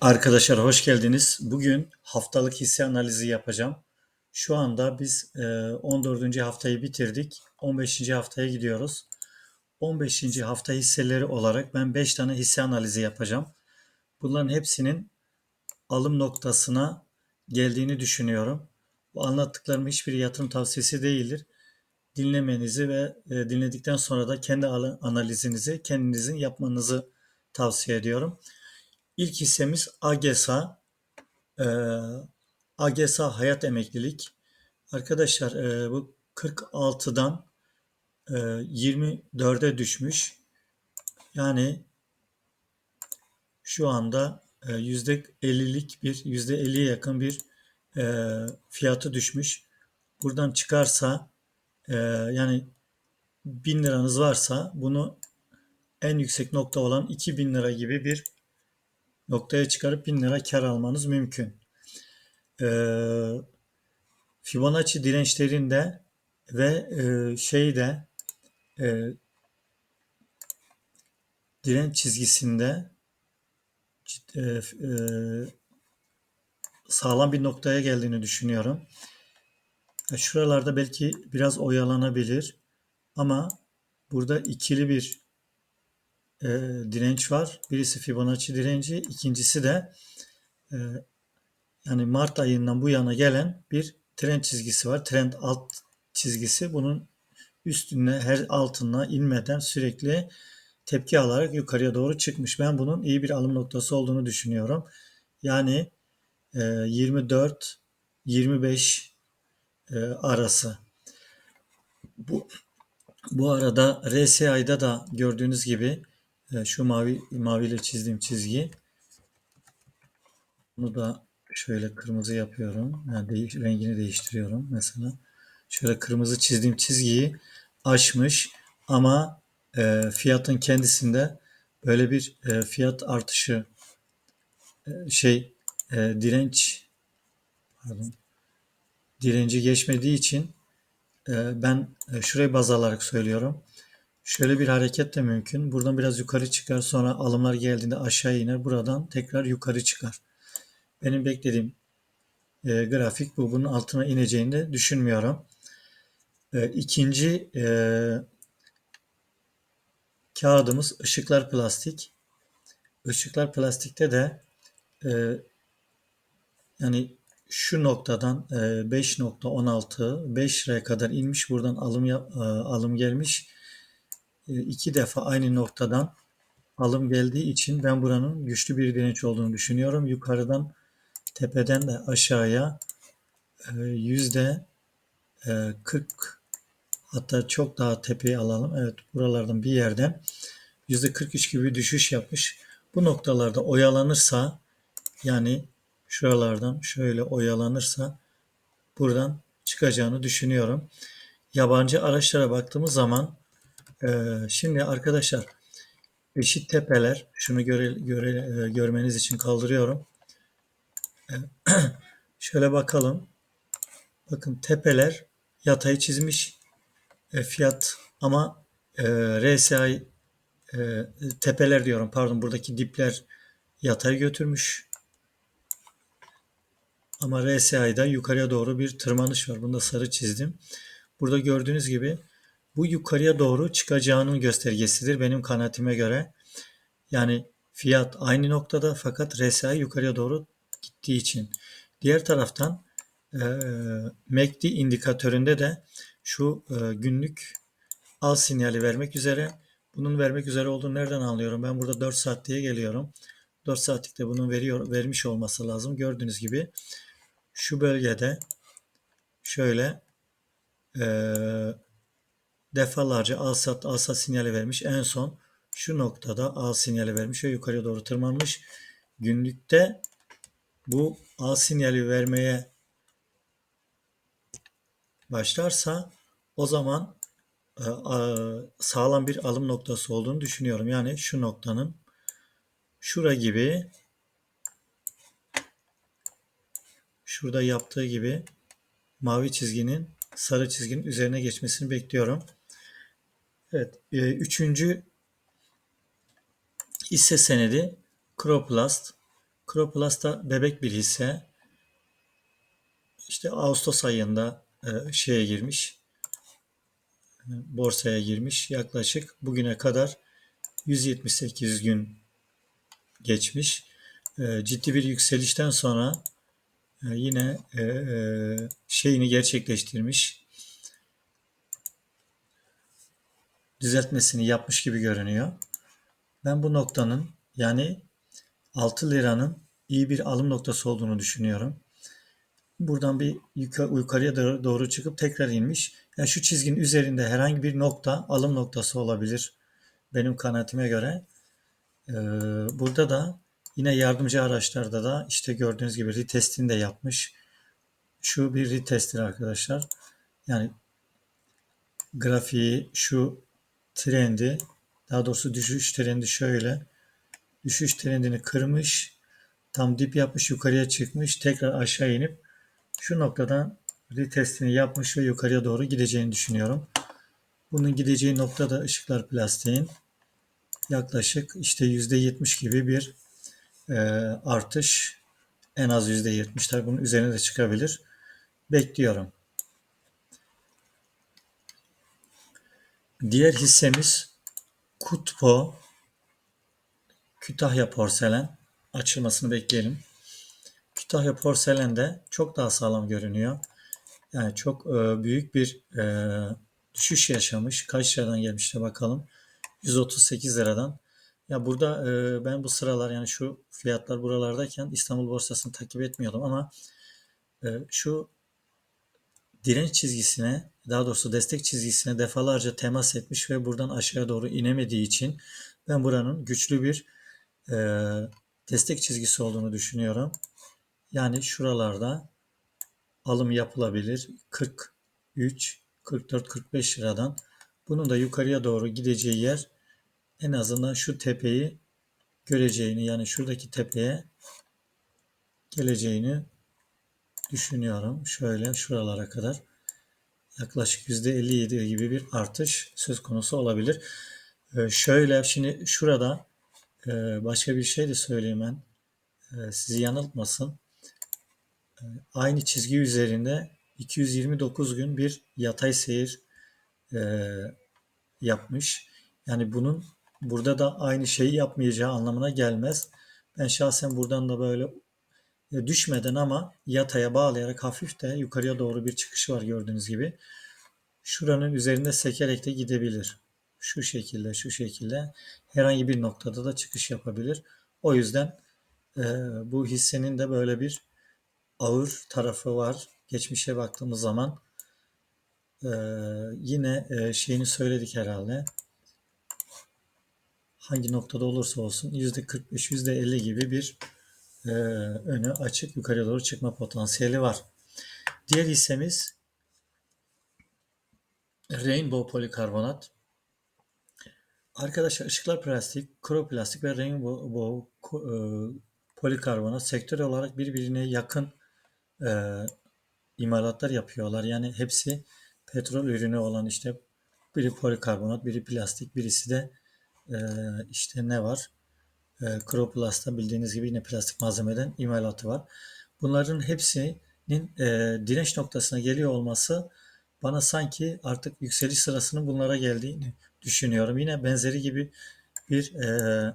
Arkadaşlar hoş geldiniz. Bugün haftalık hisse analizi yapacağım. Şu anda biz e, 14. haftayı bitirdik. 15. haftaya gidiyoruz. 15. hafta hisseleri olarak ben 5 tane hisse analizi yapacağım. Bunların hepsinin alım noktasına geldiğini düşünüyorum. Bu anlattıklarım hiçbir yatırım tavsiyesi değildir. Dinlemenizi ve e, dinledikten sonra da kendi analizinizi kendinizin yapmanızı tavsiye ediyorum. İlk hissemiz AGESA. E, AGESA Hayat Emeklilik. Arkadaşlar e, bu 46'dan e, 24'e düşmüş. Yani şu anda e, %50'lik bir %50'ye yakın bir e, fiyatı düşmüş. Buradan çıkarsa e, yani 1000 liranız varsa bunu en yüksek nokta olan 2000 lira gibi bir noktaya çıkarıp 1000 lira kar almanız mümkün. Ee, Fibonacci dirençlerinde ve e, şeyde e, direnç çizgisinde e, sağlam bir noktaya geldiğini düşünüyorum. Şuralarda belki biraz oyalanabilir ama burada ikili bir e, direnç var. Birisi Fibonacci direnci, ikincisi de e, yani Mart ayından bu yana gelen bir trend çizgisi var. Trend alt çizgisi. Bunun üstüne her altına inmeden sürekli tepki alarak yukarıya doğru çıkmış. Ben bunun iyi bir alım noktası olduğunu düşünüyorum. Yani e, 24 25 e, arası. Bu bu arada RSI'da da gördüğünüz gibi şu mavi maviyle çizdiğim çizgi bunu da şöyle kırmızı yapıyorum. Yani değiş, rengini değiştiriyorum mesela. Şöyle kırmızı çizdiğim çizgiyi aşmış ama e, fiyatın kendisinde böyle bir e, fiyat artışı e, şey e, direnç pardon direnci geçmediği için e, ben e, şurayı baz alarak söylüyorum. Şöyle bir hareket de mümkün. Buradan biraz yukarı çıkar sonra alımlar geldiğinde aşağı iner. Buradan tekrar yukarı çıkar. Benim beklediğim e, grafik bu. Bunun altına ineceğini de düşünmüyorum. E, ikinci e, kağıdımız ışıklar plastik. Işıklar plastikte de e, yani şu noktadan e, 5.16 5 liraya kadar inmiş. Buradan alım e, alım gelmiş. E, iki defa aynı noktadan alım geldiği için ben buranın güçlü bir direnç olduğunu düşünüyorum. Yukarıdan tepeden de aşağıya e, yüzde 40 e, hatta çok daha tepeye alalım. Evet buralardan bir yerden yüzde 43 gibi bir düşüş yapmış. Bu noktalarda oyalanırsa yani şuralardan şöyle oyalanırsa buradan çıkacağını düşünüyorum. Yabancı araçlara baktığımız zaman ee, şimdi arkadaşlar eşit tepeler şunu göre, göre, e, görmeniz için kaldırıyorum. Ee, şöyle bakalım. Bakın tepeler yatayı çizmiş e, fiyat ama e, RSI tepeler diyorum pardon buradaki dipler yatay götürmüş. Ama RSI'da yukarıya doğru bir tırmanış var. Bunu da sarı çizdim. Burada gördüğünüz gibi bu yukarıya doğru çıkacağının göstergesidir benim kanaatime göre. Yani fiyat aynı noktada fakat RSI yukarıya doğru gittiği için. Diğer taraftan e, MACD indikatöründe de şu e, günlük al sinyali vermek üzere. Bunun vermek üzere olduğunu nereden anlıyorum? Ben burada 4 saat diye geliyorum. 4 saatlikte bunun veriyor, vermiş olması lazım. Gördüğünüz gibi şu bölgede şöyle e, defalarca al sat al sat sinyali vermiş. En son şu noktada al sinyali vermiş ve yukarıya doğru tırmanmış. Günlükte bu al sinyali vermeye başlarsa o zaman e, sağlam bir alım noktası olduğunu düşünüyorum. Yani şu noktanın şura gibi şurada yaptığı gibi mavi çizginin sarı çizginin üzerine geçmesini bekliyorum. Evet, e, üçüncü hisse senedi Croplast. Croplus da bebek bir hisse. İşte Ağustos ayında e, şeye girmiş. e, Borsaya girmiş. Yaklaşık bugüne kadar 178 gün geçmiş. E, Ciddi bir yükselişten sonra e, yine e, e, şeyini gerçekleştirmiş. Düzeltmesini yapmış gibi görünüyor. Ben bu noktanın yani 6 liranın iyi bir alım noktası olduğunu düşünüyorum. Buradan bir yuka- yukarıya doğru çıkıp tekrar inmiş. Yani şu çizginin üzerinde herhangi bir nokta alım noktası olabilir. Benim kanaatime göre. Ee, burada da yine yardımcı araçlarda da işte gördüğünüz gibi retestini de yapmış. Şu bir retesttir arkadaşlar. Yani grafiği şu trendi daha doğrusu düşüş trendi şöyle düşüş trendini kırmış tam dip yapmış yukarıya çıkmış tekrar aşağı inip şu noktadan retestini yapmış ve yukarıya doğru gideceğini düşünüyorum. Bunun gideceği nokta da ışıklar plastiğin yaklaşık işte %70 gibi bir e, artış en az %70 tabi bunun üzerine de çıkabilir. Bekliyorum. Diğer hissemiz Kutpo Kütahya Porselen açılmasını bekleyelim. Kütahya Porselen de çok daha sağlam görünüyor. Yani çok e, büyük bir e, düşüş yaşamış. Kaç liradan gelmişti bakalım. 138 liradan. Ya burada e, ben bu sıralar yani şu fiyatlar buralardayken İstanbul borsasını takip etmiyordum ama e, şu direnç çizgisine daha doğrusu destek çizgisine defalarca temas etmiş ve buradan aşağı doğru inemediği için ben buranın güçlü bir e, destek çizgisi olduğunu düşünüyorum. Yani şuralarda alım yapılabilir. 43, 44, 45 liradan. Bunun da yukarıya doğru gideceği yer en azından şu tepeyi göreceğini yani şuradaki tepeye geleceğini düşünüyorum. Şöyle şuralara kadar yaklaşık %57 gibi bir artış söz konusu olabilir. Ee, şöyle şimdi şurada e, başka bir şey de söyleyeyim ben. E, sizi yanıltmasın. E, aynı çizgi üzerinde 229 gün bir yatay seyir e, yapmış. Yani bunun burada da aynı şeyi yapmayacağı anlamına gelmez. Ben şahsen buradan da böyle düşmeden ama yataya bağlayarak hafif de yukarıya doğru bir çıkışı var gördüğünüz gibi. Şuranın üzerinde sekerek de gidebilir. Şu şekilde, şu şekilde herhangi bir noktada da çıkış yapabilir. O yüzden e, bu hissenin de böyle bir ağır tarafı var. Geçmişe baktığımız zaman e, yine e, şeyini söyledik herhalde. Hangi noktada olursa olsun %45, %50 gibi bir e, önü açık yukarıya doğru çıkma potansiyeli var. Diğer hissemiz Rainbow polikarbonat. Arkadaşlar ışıklar plastik, kroplastik ve Rainbow e, polikarbonat sektör olarak birbirine yakın e, imalatlar yapıyorlar. Yani hepsi petrol ürünü olan işte biri polikarbonat, biri plastik, birisi de e, işte ne var? E, Croplast'ta bildiğiniz gibi yine plastik malzemeden imalatı var. Bunların hepsinin e, direnç noktasına geliyor olması bana sanki artık yükseliş sırasının bunlara geldiğini düşünüyorum. Yine benzeri gibi bir e,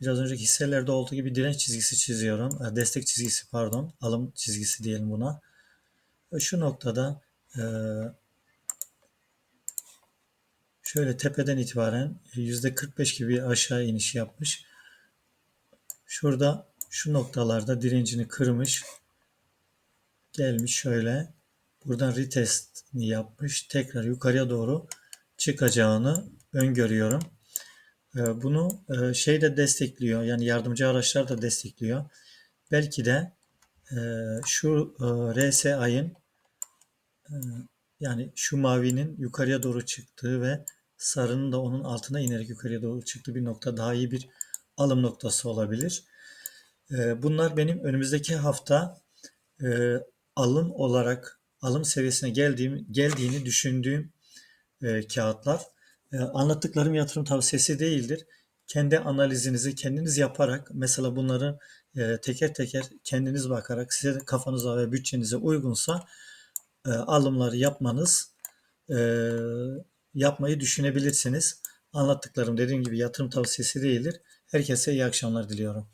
biraz önceki hisselerde olduğu gibi direnç çizgisi çiziyorum. E, destek çizgisi pardon. Alım çizgisi diyelim buna. E, şu noktada e, şöyle tepeden itibaren %45 gibi aşağı iniş yapmış. Şurada şu noktalarda direncini kırmış. Gelmiş şöyle. Buradan retestini yapmış. Tekrar yukarıya doğru çıkacağını öngörüyorum. Ee, bunu e, şey de destekliyor. Yani yardımcı araçlar da destekliyor. Belki de e, şu e, RSI'ın yani şu mavinin yukarıya doğru çıktığı ve sarının da onun altına inerek yukarıya doğru çıktığı bir nokta daha iyi bir alım noktası olabilir. Bunlar benim önümüzdeki hafta alım olarak alım seviyesine geldiğim, geldiğini düşündüğüm e, kağıtlar. E, anlattıklarım yatırım tavsiyesi değildir. kendi analizinizi kendiniz yaparak mesela bunları e, teker teker kendiniz bakarak size kafanıza ve bütçenize uygunsa e, alımları yapmanız e, yapmayı düşünebilirsiniz. Anlattıklarım dediğim gibi yatırım tavsiyesi değildir. Herkese iyi akşamlar diliyorum.